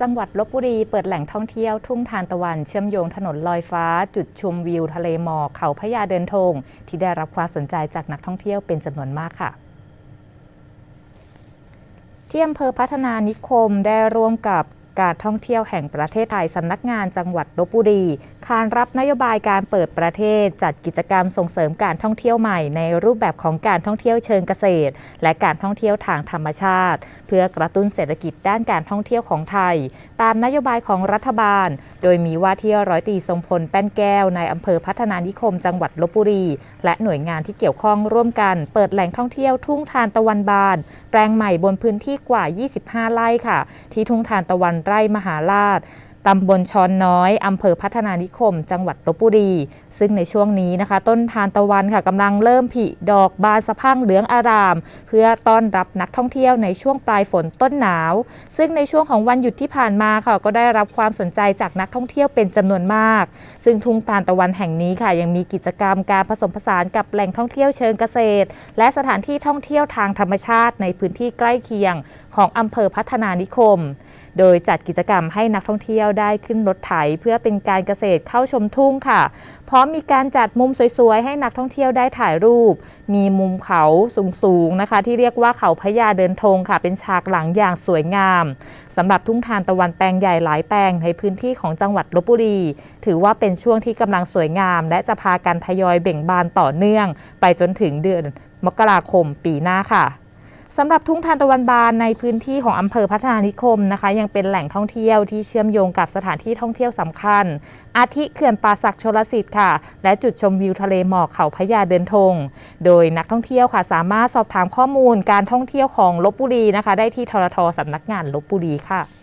จังหวัดลบบุรีเปิดแหล่งท่องเที่ยวทุ่งทานตะวันเชื่อมโยงถนนลอยฟ้า จุดชมวิวทะเลหมอกเขาพญาเดินทงที่ได้รับความสนใจจากนักท่องเที่ยวเป็นจำนวนมากค่ะที่อำเภอพัฒนานิคมได้ร่วมกับ การท่องเที่ยวแห่งประเทศไทยสำนักงานจังหวัดลบบุรี คานรับนโยบายการเปิดประเทศ จัดกิจกรรมส่งเสริมการท่องเที่ยวใหม่ ในรูปแบบของการท่องเที่ยวเชิงเกษตร และการท่องเที่ยวทางธรรมชาติ เพื่อกระตุ้นเศรษฐกิจด้านการท่องเที่ยวของไทย ตามนโยบายของรัฐบาล โดยมีว่าที่ร้อยตีทรงพลแป้นแก้วในอำเภอพัฒนานิคม จังหวัดลบบุรี และหน่วยงานที่เกี่ยวข้องร่วมกัน เปิดแหล่งท่องเที่ยวทุ่งทานตะวันบาน แปลงใหม่บนพื้นที่กว่า 25 ไร่ค่ะ ที่ทุ่งทานตะวันไร่มหาราชตำบลชอนน้อยอำเภอพัฒนานิคม จังหวัดลบบุรี ซึ่งในช่วงนี้นะคะ ต้นทานตะวันค่ะกำลังเริ่มผลิดอกบานสะพั่งเหลืองอาราม เพื่อต้อนรับนักท่องเที่ยวในช่วงปลายฝนต้นหนาว ซึ่งในช่วงของวันหยุดที่ผ่านมาค่ะก็ได้รับความสนใจจากนักท่องเที่ยวเป็นจำนวนมาก ซึ่งทุ่งทานตะวันแห่งนี้ค่ะ ยังมีกิจกรรมการผสมผสานกับแหล่งท่องเที่ยวเชิงเกษตร และสถานที่ท่องเที่ยวทางธรรมชาติในพื้นที่ใกล้เคียง ของอำเภอพัฒนานิคม โดยจัดกิจกรรมให้นักท่องเที่ยวได้ขึ้นรถไถเพื่อเป็นการเกษตรเข้าชมทุ่งค่ะ พร้อมมีการจัดมุมสวยๆ ให้นักท่องเที่ยวได้ถ่ายรูป มีมุมเขาสูงๆนะคะ ที่เรียกว่าเขาพญาเดินธงค่ะ เป็นฉากหลังอย่างสวยงามสำหรับทุ่งทานตะวันแปลงใหญ่หลายแปลงในพื้นที่ของจังหวัดลบบุรี ถือว่าเป็นช่วงที่กำลังสวยงาม และจะพากันทยอยเบ่งบานต่อเนื่อง ไปจนถึงเดือนมกราคมปีหน้าค่ะ สำหรับทุ่งทานตะวันบานในพื้นที่ของอำเภอพัฒนานิคมนะคะ ยังเป็นแหล่งท่องเที่ยวที่เชื่อมโยงกับสถานที่ท่องเที่ยวสำคัญ อาทิเขื่อนป่าศักชลสิทธิ์ค่ะ และจุดชมวิวทะเลหมอกเขาพญาเดินธงโดยนักท่องเที่ยวค่ะ สามารถสอบถามข้อมูลการท่องเที่ยวของลบบุรีนะคะ ได้ที่ทรทสำนักงานลบบุรีค่ะ